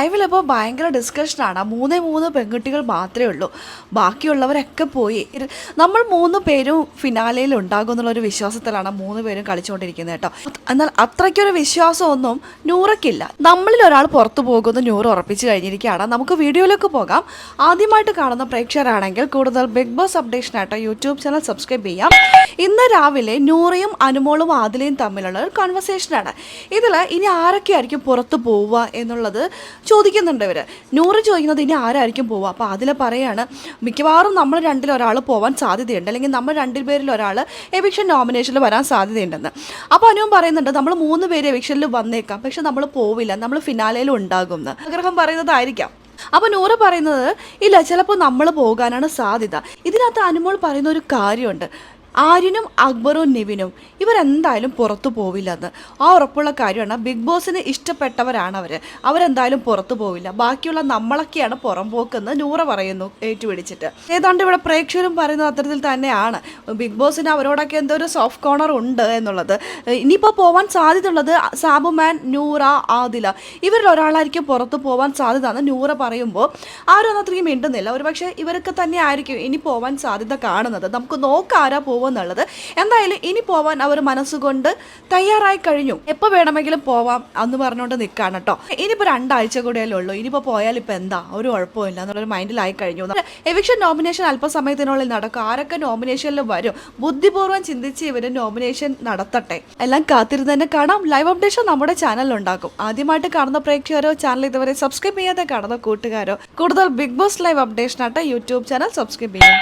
ലൈവിലിപ്പോൾ ഭയങ്കര ഡിസ്കഷനാണ് മൂന്നേ മൂന്ന് പെൺകുട്ടികൾ മാത്രമേ ഉള്ളൂ. ബാക്കിയുള്ളവരൊക്കെ പോയി. നമ്മൾ മൂന്ന് പേരും ഫിനാലയിൽ ഉണ്ടാകും എന്നുള്ളൊരു വിശ്വാസത്തിലാണ് മൂന്ന് പേരും കളിച്ചുകൊണ്ടിരിക്കുന്നത് കേട്ടോ. എന്നാൽ അത്രയ്ക്കൊരു വിശ്വാസമൊന്നും നൂറയ്ക്കില്ല നമ്മളിൽ ഒരാൾ പുറത്തു പോകുമെന്ന് നൂറ് ഉറപ്പിച്ച് കഴിഞ്ഞിരിക്കുകയാണ്. നമുക്ക് വീഡിയോയിലേക്ക് പോകാം. ആദ്യമായിട്ട് കാണുന്ന പ്രേക്ഷകരാണെങ്കിൽ കൂടുതൽ ബിഗ് ബോസ് അപ്ഡേഷനായിട്ട് യൂട്യൂബ് ചാനൽ സബ്സ്ക്രൈബ് ചെയ്യാം. ഇന്ന് രാവിലെ നൂറയും അനുമോളും ആദിലയും തമ്മിലുള്ള ഒരു കൺവെർസേഷനാണ് ഇതിൽ ഇനി ആരൊക്കെയായിരിക്കും പുറത്ത് പോവുക എന്നുള്ളത് ചോദിക്കുന്നുണ്ട് ഇവർ നൂറ് ചോദിക്കുന്നത് ഇനി ആരായിരിക്കും പോവുക? അപ്പോൾ അതിൽ പറയാണ് മിക്കവാറും നമ്മൾ രണ്ടിൽ ഒരാൾ പോകാൻ സാധ്യതയുണ്ട്. അല്ലെങ്കിൽ നമ്മൾ രണ്ടിൽ പേരിൽ ഒരാൾ എവിക്ഷൻ നോമിനേഷനിൽ വരാൻ സാധ്യതയുണ്ടെന്ന്. അപ്പോൾ അനുവും പറയുന്നുണ്ട് നമ്മൾ മൂന്ന് പേര് എവിക്ഷനിൽ വന്നേക്കാം. പക്ഷെ നമ്മൾ പോവില്ല. നമ്മൾ ഫിനാലയിൽ ഉണ്ടാകും എന്ന് ആഗ്രഹം പറയുന്നതായിരിക്കാം. അപ്പോൾ നൂറ് പറയുന്നത് ഇല്ല ചിലപ്പോൾ നമ്മൾ പോകാനാണ് സാധ്യത. ഇതിനകത്ത് അനുമോൾ പറയുന്ന ഒരു കാര്യമുണ്ട്. ആര്യനും അക്ബറും നിവിനും ഇവരെന്തായാലും പുറത്തു പോവില്ലെന്ന് ആ ഉറപ്പുള്ള കാര്യമാണ് ബിഗ് ബോസിന് ഇഷ്ടപ്പെട്ടവരാണ് അവർ അവരെന്തായാലും പുറത്തു പോവില്ല. ബാക്കിയുള്ള നമ്മളൊക്കെയാണ് പുറം പോക്കെന്ന് നൂറ പറയുന്നു ഏറ്റുപിടിച്ചിട്ട്. ഏതാണ്ട് ഇവിടെ പ്രേക്ഷകരും പറയുന്ന അത്തരത്തിൽ തന്നെയാണ്. ബിഗ് ബോസിന് അവരോടൊക്കെ എന്തോ ഒരു സോഫ്റ്റ് കോർണർ ഉണ്ട് എന്നുള്ളത്. ഇനിയിപ്പോൾ പോവാൻ സാധ്യതയുള്ളത് സാബുമാൻ നൂറ ആദില. ഇവരിൽ ഒരാളായിരിക്കും പുറത്തു പോവാൻ സാധ്യത എന്ന് നൂറ പറയുമ്പോൾ ആരും അത്രയും മിണ്ടുന്നില്ല. ഒരുപക്ഷെ ഇവരൊക്കെ തന്നെ ആയിരിക്കും ഇനി പോവാൻ സാധ്യത കാണുന്നത്. നമുക്ക് നോക്കാരാ ആരാ പോകുമെന്നുള്ളത്. എന്തായാലും ഇനി പോവാൻ അവർ മനസ്സുകൊണ്ട് തയ്യാറായി കഴിഞ്ഞു. എപ്പോൾ വേണമെങ്കിലും പോവാം എന്ന് പറഞ്ഞുകൊണ്ട് നിൽക്കുകയാണ് കേട്ടോ. ഇനിയിപ്പോൾ രണ്ടാഴ്ച കൂടെയല്ലേ ഉള്ളൂ. ഇനിയിപ്പോൾ പോയാൽ ഇപ്പൊ എന്താ? ഒരു കുഴപ്പമില്ല എന്നുള്ളൊരു മൈൻഡിലായി കഴിഞ്ഞു. എവിക്ഷൻ നോമിനേഷൻ അല്പസമയത്തിനുള്ളിൽ നടക്കും. ആരൊക്കെ നോമിനേഷനിൽ വരും? ബുദ്ധിപൂർവം ചിന്തിച്ച് ഇവർ നോമിനേഷൻ നടത്തട്ടെ. എല്ലാം കാത്തിരുന്ന് തന്നെ കാണാം. ലൈവ് അപ്ഡേഷൻ നമ്മുടെ ചാനലിൽ ഉണ്ടാക്കും ആദ്യമായിട്ട് കാണുന്ന പ്രേക്ഷകരോ ചാനൽ ഇതുവരെ സബ്സ്ക്രൈബ് ചെയ്യാതെ കാണുന്ന കൂട്ടുകാരോ കൂടുതൽ ബിഗ് ബോസ് ലൈവ് അപ്ഡേഷൻ അപ്ഡേഷനായിട്ട് യൂട്യൂബ് ചാനൽ സബ്സ്ക്രൈബ് ചെയ്യും.